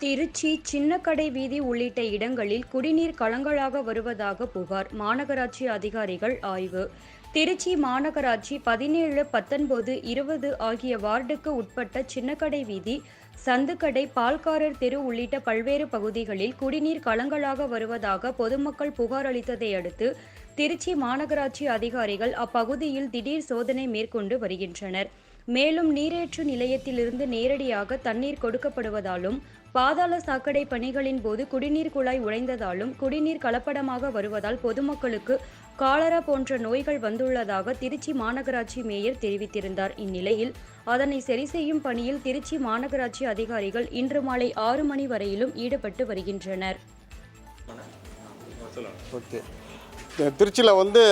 திருச்சி சின்னக்கடை வீதி உள்ளிட்ட இடங்களில் குடிநீர் கலங்களாக வருவதாக புகார். மாநகராட்சி அதிகாரிகள் ஆய்வு. திருச்சி மாநகராட்சி பதினேழு பத்தொன்பது இருபது ஆகிய வார்டுக்கு உட்பட்ட சின்னக்கடை வீதி சந்துக்கடை பால்காரர் தெரு உள்ளிட்ட பல்வேறு பகுதிகளில் குடிநீர் கலங்களாக வருவதாக பொதுமக்கள் புகார் அளித்ததை அடுத்து திருச்சி மாநகராட்சி அதிகாரிகள் அப்பகுதியில் திடீர் சோதனை மேற்கொண்டு வருகின்றனர். மேலும் நீரேற்று நிலையத்திலிருந்து நேரடியாக தண்ணீர் கொடுக்கப்படுவதாலும் பாதாள சாக்கடை பணிகளின் போது குடிநீர் குழாய் உடைந்ததாலும் குடிநீர் கலப்படமாக வருவதால் பொதுமக்களுக்கு காலரா போன்ற நோய்கள் வந்துள்ளதாக திருச்சி மாநகராட்சி மேயர் தெரிவித்திருந்தார். இந்நிலையில் அதனை சரி செய்யும் பணியில் திருச்சி மாநகராட்சி அதிகாரிகள் இன்று மாலை ஆறு மணி வரையிலும் ஈடுபட்டு வருகின்றனர். ஓகே. திருச்சியில் வந்து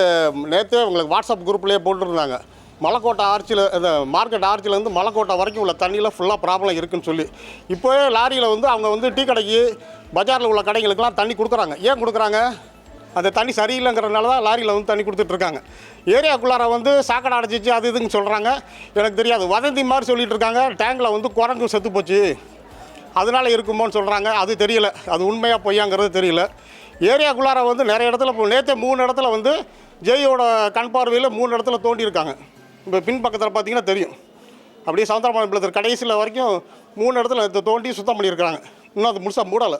நேற்றே உங்களுக்கு வாட்ஸ்அப் குரூப்லேயே போட்டிருந்தாங்க. மலைக்கோட்டை ஆர்ச்சியில் இந்த மார்க்கெட் ஆர்ச்சிலேருந்து மலைக்கோட்டை வரைக்கும் உள்ள தண்ணியில் ஃபுல்லாக ப்ராப்ளம் இருக்குன்னு சொல்லி. இப்போவே லாரியில் வந்து அவங்க வந்து டீ கடைக்கு பஜாரில் உள்ள கடைகளுக்கெல்லாம் தண்ணி கொடுக்குறாங்க. ஏன் கொடுக்குறாங்க? அந்த தண்ணி சரியில்லைங்கிறதுனால தான் லாரியில் வந்து தண்ணி கொடுத்துட்ருக்காங்க ஏரியாக்குள்ளார வந்து சாக்கடை அடைச்சிச்சு அது இதுன்னு சொல்கிறாங்க எனக்கு தெரியாது. வதந்தி மாதிரி சொல்லிகிட்டு இருக்காங்க. டேங்கில் வந்து குரங்கும் செத்து போச்சு. அதனால இருக்குமோன்னு சொல்கிறாங்க அது தெரியல. அது உண்மையாக பொய்யாங்கிறது தெரியல. ஏரியாக்குள்ளார வந்து நிறைய இடத்துல இப்போ நேற்றே மூணு இடத்துல வந்து ஜெயோட கண் பார்வையில் மூணு இடத்துல தோண்டியிருக்காங்க இப்போ பின்பக்கத்தில் பார்த்தீங்கன்னா தெரியும். அப்படியே சவுந்தரபாளையம் பிள்ளை கடைசியில் வரைக்கும் மூணு இடத்துல தோண்டி சுத்தம் பண்ணியிருக்காங்க இன்னும் அது முழுசாக மூடலை.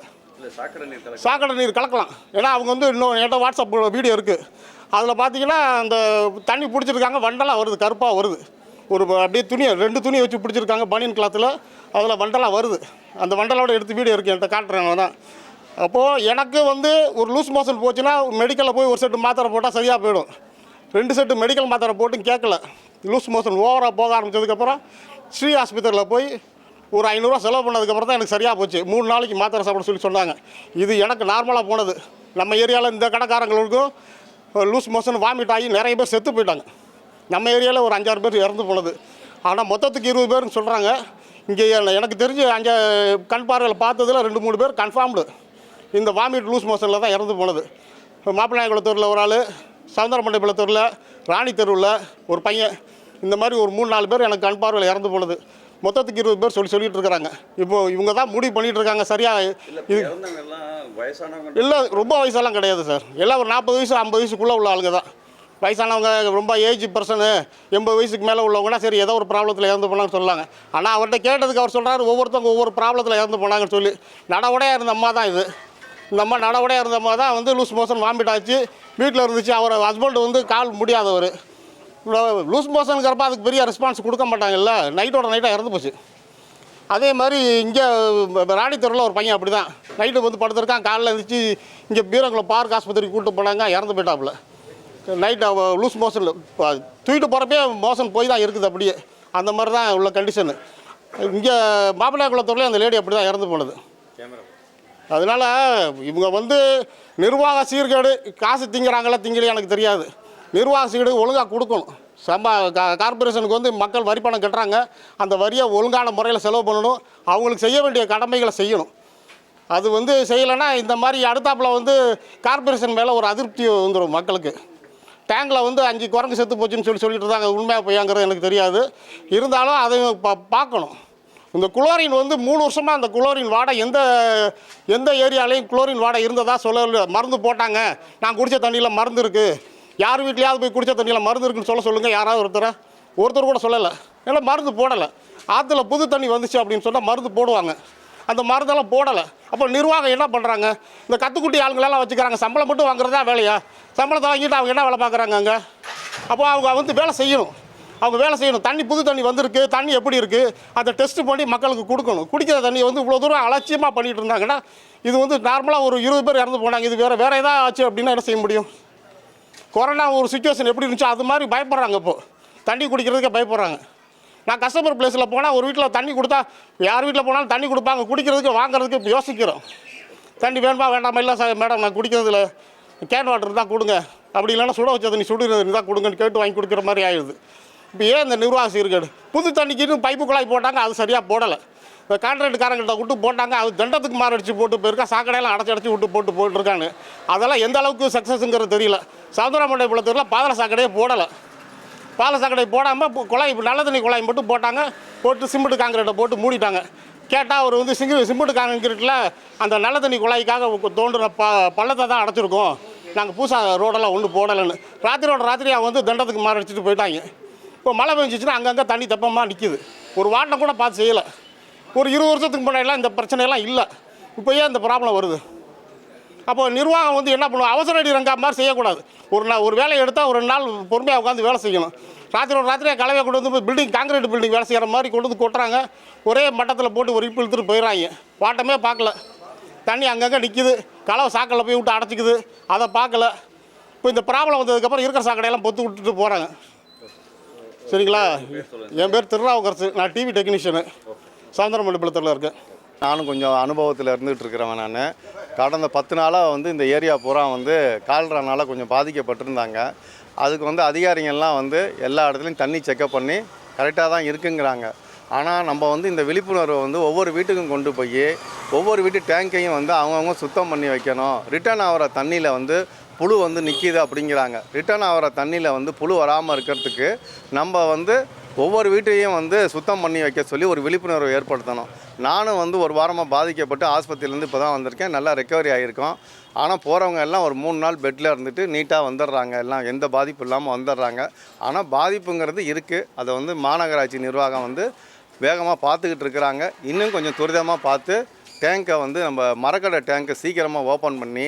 சாக்கடை நீர் கலக்க சாக்கடை நீர் கலக்கலாம். ஏன்னா அவங்க வந்து இன்னும் என்கிட்ட வாட்ஸ்அப் வீடியோ இருக்குது அதில் பார்த்தீங்கன்னா அந்த தண்ணி பிடிச்சிருக்காங்க வண்டெல்லாம் வருது கருப்பாக வருது. ஒரு அப்படியே துணியை ரெண்டு துணியை வச்சு பிடிச்சிருக்காங்க பனியன் கிளாத்தில் அதில் வண்டெல்லாம் வருது. அந்த வண்டலோட எடுத்து வீடியோ இருக்குது என்கிட்ட காட்டுறேன் தான் அப்போது எனக்கு வந்து ஒரு லூஸ் மோஷன் போச்சுன்னா மெடிக்கலில் போய் ஒரு செட்டு மாத்திரை போட்டால் சரியாக போயிடும். ரெண்டு செட்டு மெடிக்கல் மாத்திரை போட்டும் கேட்கல லூஸ் மோஷன் ஓவராக போக ஆரம்பித்ததுக்கப்புறம் ஸ்ரீ ஆஸ்பத்திரியில் போய் ஒரு ஐநூறுரூவா செலவு பண்ணதுக்கப்புறம் தான் எனக்கு சரியாக போச்சு. மூணு நாளைக்கு மாத்திரை சாப்பிட சொல்லி சொன்னாங்க. இது எனக்கு நார்மலாக போனது. நம்ம ஏரியாவில் இந்த கடைக்காரங்களுக்கும் லூஸ் மோஷன் வாமிட் ஆகி நிறைய பேர் செத்து போயிட்டாங்க. நம்ம ஏரியாவில் ஒரு அஞ்சாறு பேர் இறந்து போனது. ஆனால் மொத்தத்துக்கு இருபது பேர்னு சொல்கிறாங்க இங்கே எனக்கு தெரிஞ்சு அங்கே கண் பார்வையில் பார்த்ததில் ரெண்டு மூணு பேர் கன்ஃபார்ம்டு இந்த வாமிட் லூஸ் மோஷனில் தான் இறந்து போனது. மாப்பிள்ளாயகுளத்தூரில் ஒரு ஆள் சவுந்தரமண்டபுரத்தூரில் ராணி தெருவில் ஒரு பையன். இந்த மாதிரி ஒரு மூணு நாலு பேர் எனக்கு கண் பார்வையில் இறந்து போனது. மொத்தத்துக்கு இருபது பேர் சொல்லி சொல்லிட்டு இருக்காங்க இப்போ இவங்க தான் முடிவு பண்ணிட்டு இருக்காங்க இல்லை இது இல்லை ரொம்ப வயசெல்லாம் கிடையாது சார். எல்லாம் ஒரு நாற்பது வயசு ஐம்பது வயசுக்குள்ளே உள்ள ஆளுங்க தான். வயசானவங்க ரொம்ப ஏஜ் பர்சனு எண்பது வயசுக்கு மேலே உள்ளவங்கன்னா சரி ஏதோ ஒரு ப்ராப்ளத்தில் இறந்து போனாங்கன்னு சொல்லாங்க ஆனால் அவர்கிட்ட கேட்டதுக்கு அவர் சொல்கிறாரு ஒவ்வொருத்தவங்க ஒவ்வொரு ப்ராப்ளத்தில் இறந்து போனாங்கன்னு சொல்லி. நடவடையாக இருந்த அம்மா தான் இது. இந்த அம்மா நடவடையாக இருந்த அம்மா தான் வந்து லூஸ் மோஷன் வாமிட் ஆச்சு. வீட்டில் இருந்துச்சு அவர் ஹஸ்பண்ட் வந்து கால் முடியாதவர். லூஸ் மோஷனுங்கிறப்ப அதுக்கு பெரிய ரெஸ்பான்ஸ் கொடுக்க மாட்டாங்கல்ல? நைட்டோட நைட்டாக இறந்து போச்சு. அதே மாதிரி இங்கே ராணித்தூரில் ஒரு பையன் அப்படி தான் நைட்டு வந்து படுத்துருக்கான் காலைல எழுந்திரிச்சு இங்கே பீரங்குளம் பார்க் ஆஸ்பத்திரிக்கு கூப்பிட்டு போனாங்க இறந்து போயிட்டாப்புல. நைட்டு லூஸ் மோஷனில் தூக்கிட்டு போகிறப்பே மோஷன் போய் தான் இருக்குது அப்படியே. அந்த மாதிரி தான் உள்ள கண்டிஷனு இங்கே மாப்பிள்ளைக்குளத்தூர்லேயே அந்த லேடி அப்படி தான் இறந்து போனது. அதனால் இவங்க வந்து நிர்வாக சீர்கேடு காசு திங்கிறாங்களா திங்கலையா எனக்கு தெரியாது. நிர்வாக ஒழுங்காக கொடுக்கணும். சம்பா கா கார்பரேஷனுக்கு வந்து மக்கள் வரி பணம் கட்டுறாங்க. அந்த வரியை ஒழுங்கான முறையில் செலவு பண்ணணும். அவங்களுக்கு செய்ய வேண்டிய கடமைகளை செய்யணும். அது வந்து செய்யலைன்னா இந்த மாதிரி அடுத்தாப்பில் வந்து கார்பரேஷன் மேலே ஒரு அதிருப்தி வந்துடும் மக்களுக்கு. டேங்கில் வந்து அஞ்சு குரங்கு செத்து போச்சுன்னு சொல்லி சொல்லிட்டு இருந்தாங்க. உண்மையாக பொய்யாங்கிறது எனக்கு தெரியாது. இருந்தாலும் அதை பா பார்க்கணும். இந்த குளோரின் வந்து மூணு வருஷமாக அந்த குளோரின் வாடை எந்த எந்த ஏரியாலையும் குளோரின் வாடை இருந்ததாக சொல்ல மருந்து போட்டாங்க. நான் குடித்த தண்ணியில் மருந்து இருக்குது யார் வீட்லையாவது போய் குடித்த தண்ணியில் மருந்து இருக்குன்னு சொல்ல சொல்லுங்கள் யாராவது ஒருத்தரை. ஒருத்தர் கூட சொல்லலை. ஏன்னா மருந்து போடலை. ஆற்றுல புது தண்ணி வந்துச்சு அப்படின்னு சொன்னால் மருந்து போடுவாங்க. அந்த மருந்தெல்லாம் போடலை. அப்போ நிர்வாகம் என்ன பண்ணுறாங்க இந்த கத்துக்குட்டி ஆளுங்களெல்லாம் வச்சுக்கிறாங்க. சம்பளம் மட்டும் வாங்குறதா வேலையா? சம்பளத்தை வாங்கிட்டு அவங்க என்ன வேலை பார்க்குறாங்க அங்கே? அப்போ அவங்க வந்து வேலை செய்யணும். அவங்க வேலை செய்யணும். தண்ணி புது தண்ணி வந்திருக்கு. தண்ணி எப்படி இருக்குது அதை டெஸ்ட் பண்ணி மக்களுக்கு கொடுக்கணும். குடிக்கிற தண்ணி வந்து இவ்வளோ தூரம் அலட்சியமாக பண்ணிகிட்டு இருந்தாங்கன்னா இது வந்து நார்மலாக ஒரு இருபது பேர் இறந்து போனாங்க. இது வேறு வேறு எதாவது ஆச்சு அப்படின்னா என்ன செய்ய முடியும்? கொரோனா ஒரு சுச்சுவேஷன் எப்படி இருந்துச்சோ அது மாதிரி பயப்படுறாங்க இப்போது தண்ணி குடிக்கிறதுக்கே பயப்படுறாங்க. நான் கஸ்டமர் பிளேஸில் போனால் ஒரு வீட்டில் தண்ணி கொடுத்தா யார் வீட்டில் போனாலும் தண்ணி கொடுப்பாங்க குடிக்கிறதுக்கு வாங்குறதுக்கு இப்போ யோசிக்கிறோம். தண்ணி வேணுமா வேண்டாமா? இல்லை சார் மேடம் நான் குடிக்கிறதுல கேன் வாட்டர் தான் கொடுங்க. அப்படி இல்லைன்னா சுட வச்சது நீ சுடுறது தான் கொடுங்கன்னு கேட்டு வாங்கி கொடுக்குற மாதிரி ஆயிடுது. இப்போ ஏன் இந்த நிர்வாக சீர்கேடு? புது தண்ணிக்குன்னு பைப்பு குழாய் போட்டாங்க அது சரியாக போடலை. இப்போ கான்ட்ராக்டுக்காரங்கிட்ட விட்டு போட்டாங்க. அது தண்டத்துக்கு மாரடிச்சு போட்டு போயிருக்கா. சாக்கடையெல்லாம் அடைச்சி அடைச்சி விட்டு போட்டு போயிட்டுருக்காங்க அதெல்லாம் எந்த அளவுக்கு சக்ஸஸ்ங்கிறது தெரியல. சவுந்தரமண்டை குளத்தூரில் பாதல சாக்கடையே போடலை. பால சாக்கடை போடாமல் குழாய் நல்ல தண்ணி குழாய் மட்டும் போட்டாங்க. போட்டு சிமெண்ட் காங்கிரீட்டை போட்டு மூடிட்டாங்க. கேட்டால் அவர் வந்து சிங்கு சிமெண்ட் காங்கிரீட்டில் அந்த நல்ல தண்ணி குழாய்க்காக தோன்றுற ப பள்ளத்தை தான் அடைச்சிருக்கோம். நாங்கள் புதுசாக ரோடெல்லாம் ஒன்றும் போடலைன்னு. ராத்திரியோட ராத்திரி அவங்க வந்து தண்டத்துக்கு மாறடிச்சுட்டு போயிட்டாங்க. இப்போ மழை பெஞ்சிச்சுன்னா அங்கங்கே தண்ணி தப்பமாக நிற்கிது ஒரு வாட்டம் கூட பார்த்து செய்யலை. ஒரு இருபது வருஷத்துக்கு முன்னாடிலாம் இந்த பிரச்சனையெல்லாம் இல்லை. இப்போ ஏன் இந்த ப்ராப்ளம் வருது? அப்போ நிர்வாகம் வந்து என்ன பண்ணுவோம் அவசர அடி ரங்கா மாதிரி செய்யக்கூடாது. ஒரு நாள் ஒரு வேலையை எடுத்தால் ஒரு ரெண்டு நாள் பொறுமையாக உட்காந்து வேலை செய்யணும். ராத்திரி ஒரு ராத்திரியாக கலவையை கொண்டு வந்து பில்டிங் காங்கிரீட் பில்டிங் வேலை செய்கிற மாதிரி கொண்டு வந்து கொட்டுறாங்க. ஒரே மட்டத்தில் போட்டு ஒரு இப்பு இழுத்துட்டு போயிடறாங்க. வாட்டமே பார்க்கல. தண்ணி அங்கங்கே நிற்கிது கலவை சாக்கடையில் போய் விட்டு அடைச்சிக்குது. அதை பார்க்கல. இப்போ இந்த ப்ராப்ளம் வந்ததுக்கப்புறம் இருக்கிற சாக்கடையெல்லாம் பொத்து விட்டுட்டு போகிறாங்க சரிங்களா? என் பேர் திருநாவுக்கரசு. நான் டிவி டெக்னீஷியனு சவுந்தரமல்லிபுரத்தில் இருக்கேன். நானும் கொஞ்சம் அனுபவத்தில் இருந்துகிட்டு இருக்கிறவன் நான். கடந்த பத்து நாளாக வந்து இந்த ஏரியா பூரா வந்து கால்ரானால் கொஞ்சம் பாதிக்கப்பட்டிருந்தாங்க. அதுக்கு வந்து அதிகாரிகள்லாம் வந்து எல்லா இடத்துலையும் தண்ணி செக்கப் பண்ணி கரெக்டாக தான் இருக்குங்கிறாங்க. ஆனால் நம்ம வந்து இந்த விழிப்புணர்வை வந்து ஒவ்வொரு வீட்டுக்கும் கொண்டு போய் ஒவ்வொரு வீட்டு டேங்கையும் வந்து அவங்கவுங்க சுத்தம் பண்ணி வைக்கணும். ரிட்டர்ன் ஆகிற தண்ணியில் வந்து புழு வந்து நிற்கிது அப்படிங்கிறாங்க. ரிட்டர்ன் ஆகிற தண்ணியில் வந்து புழு வராமல் இருக்கிறதுக்கு நம்ம வந்து ஒவ்வொரு வீட்டையும் வந்து சுத்தம் பண்ணி வைக்க சொல்லி ஒரு விழிப்புணர்வு ஏற்படுத்தணும். நானும் வந்து ஒரு வாரமாக பாதிக்கப்பட்டு ஆஸ்பத்திரியிலேருந்து இப்போ தான் வந்திருக்கேன். நல்லா ரெக்கவரி ஆகியிருக்கோம் ஆனால் போகிறவங்க எல்லாம் ஒரு மூணு நாள் பெட்டில் இருந்துட்டு நீட்டாக வந்துடுறாங்க. எல்லாம் எந்த பாதிப்பு இல்லாமல் வந்துடுறாங்க. ஆனால் பாதிப்புங்கிறது இருக்குது அதை வந்து மாநகராட்சி நிர்வாகம் வந்து வேகமாக பார்த்துக்கிட்டு இருக்கிறாங்க. இன்னும் கொஞ்சம் துரிதமாக பார்த்து டேங்கை வந்து நம்ம மரக்கடை டேங்கை சீக்கிரமாக ஓப்பன் பண்ணி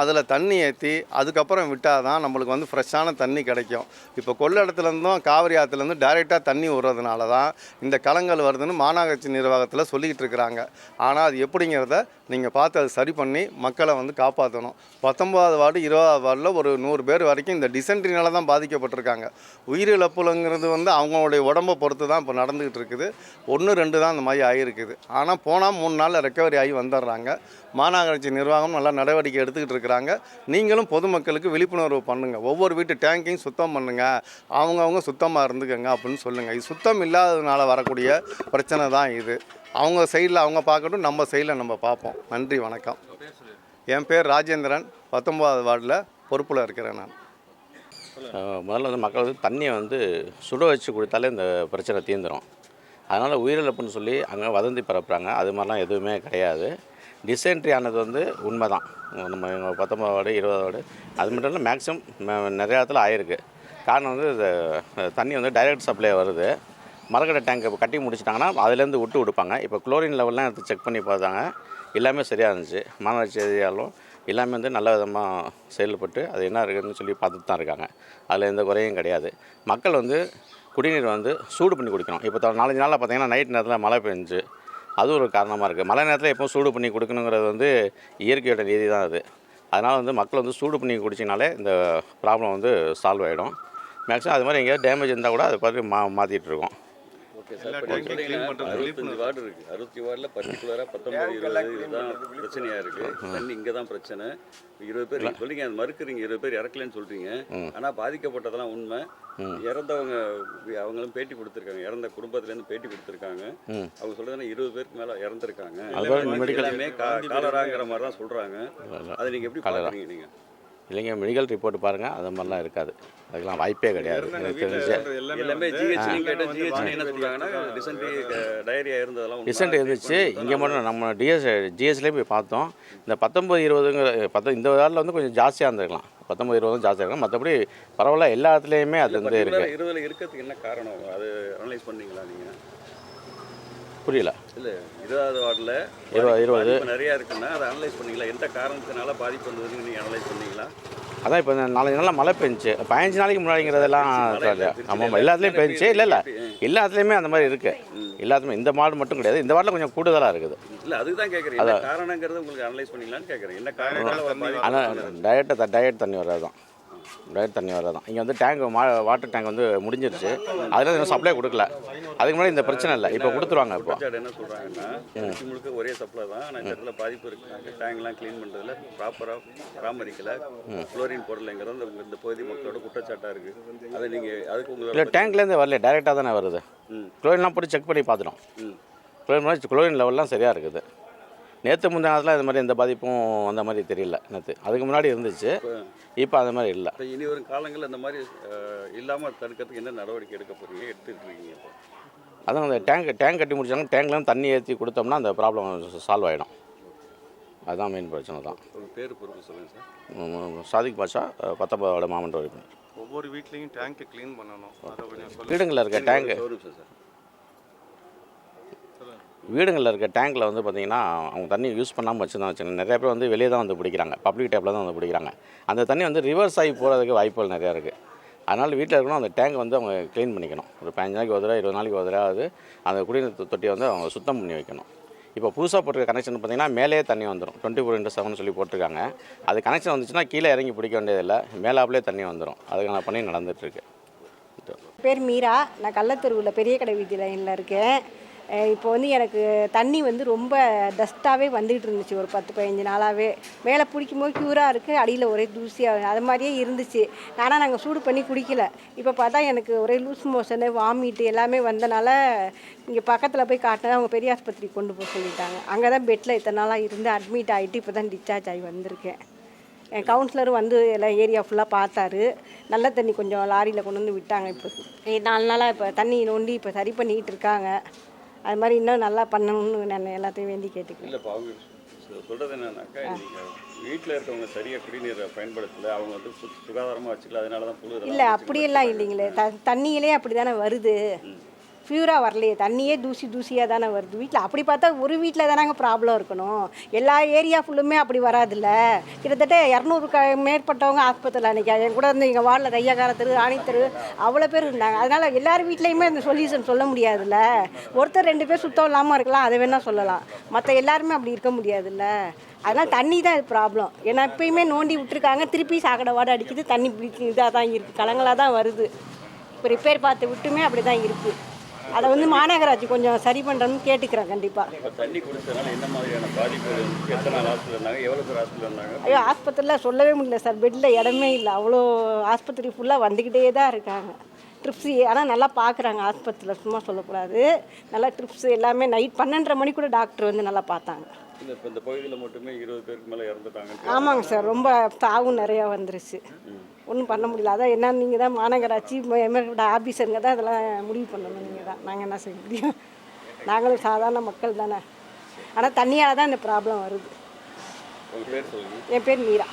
அதில் தண்ணி ஏற்றி அதுக்கப்புறம் விட்டால் தான் நம்மளுக்கு வந்து ஃப்ரெஷ்ஷான தண்ணி கிடைக்கும். இப்போ கொள்ளிடத்துலேருந்தும் காவிரி ஆற்றுலேருந்து டைரெக்டாக தண்ணி விடுறதுனால தான் இந்த கலங்கள் வருதுன்னு மாநகராட்சி நிர்வாகத்தில் சொல்லிக்கிட்டு இருக்கிறாங்க. ஆனால் அது எப்படிங்கிறத நீங்கள் பார்த்து அதை சரி பண்ணி மக்களை வந்து காப்பாற்றணும் பத்தொன்பதாவது வார்டு இருபதாவது வார்டில் ஒரு நூறு பேர் வரைக்கும் இந்த டிசென்ட்ரினால தான் பாதிக்கப்பட்டிருக்காங்க. உயிரிழப்புலங்கிறது வந்து அவங்களுடைய உடம்பை பொறுத்து தான் இப்போ நடந்துக்கிட்டு இருக்குது. ஒன்று ரெண்டு தான் இந்த மாதிரி ஆகியிருக்குது ஆனால் போனால் மூணு நாளில் ரெக்கவரி ஆகி வந்துடுறாங்க. மாநகராட்சி நிர்வாகம் நல்லா நடவடிக்கை எடுத்துக்கிட்டு இருக்கிறாங்க. நீங்களும் பொதுமக்களுக்கு விழிப்புணர்வு பண்ணுங்கள் ஒவ்வொரு வீட்டு டேங்கையும் சுத்தம் பண்ணுங்கள் அவங்கவுங்க சுத்தமாக இருந்துக்கங்க அப்படின்னு சொல்லுங்கள் இது சுத்தம் இல்லாததுனால வரக்கூடிய பிரச்சனை தான் இது. அவங்க சைடில் அவங்க பார்க்கட்டும் நம்ம சைடில் நம்ம பார்ப்போம். நன்றி வணக்கம். என் பேர் ராஜேந்திரன். பத்தொம்போதாவது வார்டில் பொறுப்பில் இருக்கிறேன் நான். முதல்ல வந்து மக்கள் வந்து தண்ணியை வந்து சுட வச்சு கொடுத்தாலே இந்த பிரச்சனை தீர்ந்துடும் அதனால் உயிரிழப்புன்னு சொல்லி அங்கே வதந்தி பரப்புகிறாங்க அது மாதிரிலாம் எதுவுமே கிடையாது. டிசென்ட்ரி ஆனது வந்து உண்மை தான் நம்ம இங்க பத்தொம்பது வார்டு இருபது வார்டு அது மட்டும் இல்லை மேக்ஸிமம் நிறையா இடத்துல ஆயிருக்கு. காரணம் வந்து தண்ணி வந்து டைரக்ட் சப்ளை வருது. மரக்கடை டேங்கை கட்டி முடிச்சிட்டாங்கன்னா அதுலேருந்து விட்டு கொடுப்பாங்க. இப்போ குளோரின் லெவல்லாம் எடுத்து செக் பண்ணி பார்த்தாங்க எல்லாமே சரியாக இருந்துச்சு. மாநகராட்சி அதிகாரிகளும் எல்லாமே வந்து நல்ல விதமாக செயல்பட்டு அது என்ன இருக்குதுன்னு சொல்லி பார்த்துட்டு தான் இருக்காங்க. அதில் எந்த குறையும் கிடையாது. மக்கள் வந்து குடிநீர் வந்து சூடு பண்ணி குடிக்கணும். இப்போ நாலஞ்சு நாளில் பார்த்தீங்கன்னா நைட் நேரத்தில் மழை பெஞ்சு அது ஒரு காரணமாக இருக்குது மழை நேரத்தில் எப்போ சூடு பண்ணி கொடுக்கணுங்கிறது வந்து இயற்கையோட நீதி தான் அது. அதனால் வந்து மக்கள் வந்து சூடு பண்ணி குடிச்சினாலே இந்த ப்ராப்ளம் வந்து சால்வ் ஆகிடும் மேக்ஸிமம் அது மாதிரி எங்கேயாவது டேமேஜ் இருந்தால் கூட அதை பார்த்து மா மாற்றிட்டுருக்கோம் ஓகே சார். அறுபத்தஞ்சு வார்டு இருக்கு. அறுபத்தி வார்டில் பர்டிகுலராக பத்தொம்பது இருபது இதுதான் பிரச்சனையா இருக்கு. தண்ணி இங்கே தான் பிரச்சனை. இருபது பேர் நீங்க சொல்றீங்க அது மறுக்கிறீங்க இருபது பேர் இறக்கலன்னு சொல்றீங்க. ஆனா பாதிக்கப்பட்டதெல்லாம் உண்மை. இறந்தவங்க அவங்களும் பேட்டி கொடுத்துருக்காங்க. இறந்த குடும்பத்துலேருந்து பேட்டி கொடுத்துருக்காங்க. அவங்க சொல்றதுன்னா இருபது பேருக்கு மேல இறந்துருக்காங்க. எல்லாமே காலராங்கிற மாதிரி தான் சொல்றாங்க. அதை நீங்க எப்படி காலரா. பாக்குறீங்க நீங்க? இல்லைங்க மெடிக்கல் ரிப்போர்ட் பாருங்கள் அது மாதிரிலாம் இருக்காது. அதுக்கெல்லாம் வாய்ப்பே கிடையாது. எனக்கு தெரிஞ்சு. ரீசெண்ட் இருந்துச்சு. இங்கே மட்டும் நம்ம டிஎஸ் டிஎஸ்லேயே போய் பார்த்தோம். இந்த பத்தொம்பது இருபதுங்கிற பத்த இந்த வாரில் வந்து கொஞ்சம் ஜாஸ்தியாக இருந்திருக்கலாம். பத்தொம்பது இருபதும் ஜாஸ்தியாக இருக்கலாம் மற்றபடி பரவாயில்ல எல்லா இடத்துலையுமே அது வந்து இருக்குது இருபதுல இருக்கிறதுக்கு என்ன காரணம்? அது அனலைஸ் பண்ணீங்களா நீங்க? புரியல. இல்ல இருபதாவது வார்டில் இருபது, இருபது. நிறைய இருக்குன்னா அதை அனலைஸ் பண்ணீங்களா எந்த காரணத்தினால பாதிப்பு வந்ததுன்னு நீங்க அனலைஸ் பண்ணீங்களா அதான் இப்போ நாலஞ்சு நாளில் மழை பெஞ்சுச்சு. பதினஞ்சு நாளைக்கு முன்னாடிங்கிறதெல்லாம் ஆமாம் எல்லாத்துலேயும் பெஞ்சுச்சு. இல்லை இல்லை. எல்லாத்துலேயுமே அந்த மாதிரி இருக்குது எல்லாத்துலேயுமே இந்த மாடு மட்டும் கிடையாது. இந்த வார்டில் கொஞ்சம் கூடுதலாக இருக்குது. இல்ல அதுக்கு தான் கேட்குறேன் என்ன காரணங்கிறது உங்களுக்கு அனலைஸ் பண்ணீங்களான்னு கேட்குறேன் என்ன ஆனால் டயட்டை டயட் தண்ணி வர்றது தான் டயட் தண்ணி வர்றது தான். இங்கே வந்து டேங்க் மா வாட்டர் டேங்க் வந்து முடிஞ்சிருச்சு. அதில் இன்னும் சப்ளை கொடுக்கல. அதுக்கு முன்னாடி இந்த பிரச்சனை இல்லை. இப்போ கொடுத்துருவாங்க இப்போ. என்ன சொல்றாங்கன்னா திருச்சி முழுக்க ஒரே சப்ளை தான். ஆனால் இந்த இடத்துல பாதிப்பு இருக்கு. டேங்க்லாம் க்ளீன் பண்றதுல ப்ராப்பராக பராமரிக்கல. குளோரின் போடலைங்கிறது இந்த இந்த பகுதி மக்களோட குற்றச்சாட்டா இருக்கு. அதை நீங்க அதுக்கு இல்லை உங்களோட டேங்க்லேருந்து வரல டேரெக்டாக தானே வருது. குளோரின்லாம் போட்டு செக் பண்ணி பார்த்துட்டோம். குளோரின் குளோரின் லெவல்லாம் சரியாக இருக்குது. நேற்று முந்தின நேரத்தில் இந்த மாதிரி எந்த பாதிப்பும் அந்த மாதிரி தெரியல நேற்று அதுக்கு முன்னாடி இருந்துச்சு. இப்போ அந்த மாதிரி இல்லை. இனி வரும் காலங்களில் இந்த மாதிரி அஹ், இல்லாம தடுக்கிறதுக்கு என்ன நடவடிக்கை எடுக்க போறீங்க? எடுத்துட்டு இருக்கீங்க இப்போ. அதான் அந்த டேங்க் டேங்க் கட்டி முடிச்சாங்க. டேங்க்லேருந்து தண்ணி ஏற்றி கொடுத்தோம்னா அந்த ப்ராப்ளம் சால்வ் ஆகிடும் அதுதான் மெயின் பிரச்சனை தான். பேர் பொறுப்பு சொல்லுங்கள் சார். சாதிக் பாஷா பத்தொன்பதோட மாமன்ற உறுப்பினர் ஒவ்வொரு வீட்லேயும் டேங்க்கை க்ளீன் பண்ணணும். வீடுங்களில் இருக்க டேங்கு ஒரு நிமிஷம் சார். வீடுங்களில் இருக்க டேங்க்கில் வந்து பார்த்திங்கன்னா அவங்க தண்ணி யூஸ் பண்ணாமல் வச்சுருந்தா வச்சுக்கோங்க. நிறைய பேர் வந்து வெளியே தான் வந்து பிடிக்கிறாங்க. பப்ளிக் டேப்பில் தான் வந்து பிடிக்கிறாங்க. அந்த தண்ணி வந்து ரிவர்ஸ் ஆகி போகிறதுக்கு வாய்ப்புகள் நிறையா இருக்குது அதனால் வீட்டில் இருக்கணும் அந்த டேங்க் வந்து அவங்க க்ளீன் பண்ணிக்கணும். ஒரு பதினஞ்சு நாளைக்கு ஒரு தடவை இருபது நாளைக்கு ஒரு தடவை அந்த குடிநீர் தொட்டியை வந்து அவங்க சுத்தம் பண்ணி வைக்கணும். இப்போ புதுசாக போட்டிருக்க கனெக்ஷன் பார்த்தீங்கன்னா மேலே தண்ணி வந்துடும் டுவெண்ட்டி ஃபோர் இன்ட்டு செவன் சொல்லி போட்டிருக்காங்க. அது கனெக்ஷன் வந்துச்சுன்னா கீழே இறங்கி பிடிக்க வேண்டியதில்லை. மேலாப்புலேயே தண்ணி வந்துடும் அதுக்கான பணி நடந்துகிட்ருக்கு பேர் மீரா. நான் கள்ளத்தெருவில் பெரிய கடை வீதி லைனில் இருக்கேன். இப்போ வந்து எனக்கு தண்ணி வந்து ரொம்ப டஸ்ட்டாகவே வந்துகிட்டு இருந்துச்சு ஒரு பத்து பதினஞ்சு நாளாகவே மேலே பிடிக்கும்போது க்யூராக இருக்குது அடியில் ஒரே தூசியாக அது மாதிரியே இருந்துச்சு. ஆனால் நாங்கள் சூடு பண்ணி குடிக்கல. இப்போ பார்த்தா எனக்கு ஒரே லூஸ் மோஷனு வாமிட்டு எல்லாமே வந்தனால இங்கே பக்கத்தில் போய் காட்டினா அவங்க பெரிய ஆஸ்பத்திரி கொண்டு போக சொல்லிட்டாங்க. அங்கே தான் பெட்டில் இத்தனை நாளாக இருந்து அட்மிட் ஆகிட்டு இப்போ தான் டிஸ்சார்ஜ் ஆகி வந்திருக்கேன். என் கவுன்சிலரும் வந்து எல்லாம் ஏரியா ஃபுல்லாக பார்த்தாரு. நல்ல தண்ணி கொஞ்சம் லாரியில் கொண்டு வந்து விட்டாங்க இப்போ. நாலு நாளாக இப்போ தண்ணி நோண்டி இப்போ சரி பண்ணிக்கிட்டு இருக்காங்க. அது மாதிரி இன்னும் நல்லா பண்ணணும்னு நான் எல்லாத்தையும் வேண்டி கேட்டுக்கிறேன். இல்லைப்பா அவங்க சொ- சொல்றது என்னன்னாக்கா வீட்டில் இருக்கவங்க சரியாக குடிநீரை பயன்படுத்தல அவங்க வந்து சுகாதாரமாக வச்சுக்கல அதனால தான் இல்லை. அப்படியெல்லாம் இல்லைங்களே. த தண்ணியிலே அப்படி தானே வருது ப்யூராக வரலையே. தண்ணியே தூசி தூசியாக தானே வருது. வீட்டில் அப்படி பார்த்தா ஒரு வீட்டில் தானங்க ப்ராப்ளம் இருக்கணும். எல்லா ஏரியா ஃபுல்லுமே அப்படி வராதுல்ல. கிட்டத்தட்ட இரநூறு க மேற்பட்டவங்க ஆஸ்பத்திரியில் அன்றைக்கி என் கூட வந்து எங்கள் வார்டில் தையக்கார தெரு ஆணித்தெரு அவ்வளோ பேர் இருந்தாங்க. அதனால் எல்லார் வீட்லேயுமே அந்த சொல்யூஷன் சொல்ல முடியாதுல்ல. ஒருத்தர் ரெண்டு பேர் சுத்தம் இல்லாமல் இருக்கலாம். அதை வேணால் சொல்லலாம். மற்ற எல்லாருமே அப்படி இருக்க முடியாதுல்ல. அதனால் தண்ணி தான் இது ப்ராப்ளம் ஏன்னா எப்பயுமே நோண்டி விட்டுருக்காங்க. திருப்பி சாக்கடை வாடை அடிக்குது. தண்ணி இதாக தான் இருக்குது கலங்களாக தான் வருது. இப்போ ரிப்பேர் பார்த்து விட்டுமே அப்படி தான் இருக்குது அதை வந்து மாநகராட்சி கொஞ்சம் சரி பண்ணுறோம்னு கேட்டுக்கிறேன் கண்டிப்பாக தண்ணி குடிச்சதுனால என்ன மாதிரியான பாதிப்பு எத்தனை ஹாஸ்பிட்டல் இருந்தாங்க? எவ்வளோ பேர் ஹாஸ்பிட்டல் இருந்தாங்க? ஐயோ ஆஸ்பத்திரியில் சொல்லவே முடியல சார். பெட்டில் இடமே இல்லை. அவ்வளோ ஆஸ்பத்திரி ஃபுல்லாக வந்துக்கிட்டே தான் இருக்காங்க. ட்ரிப்ஸு ஆனால் நல்லா பார்க்குறாங்க ஆஸ்பத்திரியில். சும்மா சொல்லக்கூடாது. நல்லா ட்ரிப்ஸ் எல்லாமே நைட் பன்னெண்டரை மணி கூட டாக்டர் வந்து நல்லா பார்த்தாங்க. இந்த இப்போ இந்த பகுதியில் மட்டுமே இருபது பேருக்கு மேலே இறந்துட்டாங்க. ஆமாங்க சார் ரொம்ப தாவும் நிறையா வந்துருச்சு. ஒன்றும் பண்ண முடியல. அதான் என்ன நீங்கள் தான் மாநகராட்சி எமர்ஜென்சி ஆஃபீஸருங்க தான் இதெல்லாம் முடிவு பண்ணணும். நீங்கள் தான் நாங்கள் என்ன செய்ய முடியும்? நாங்களும் சாதாரண மக்கள் தானே. ஆனால் தண்ணியால் தான் இந்த ப்ராப்ளம் வருது. என் பேர் மீரா.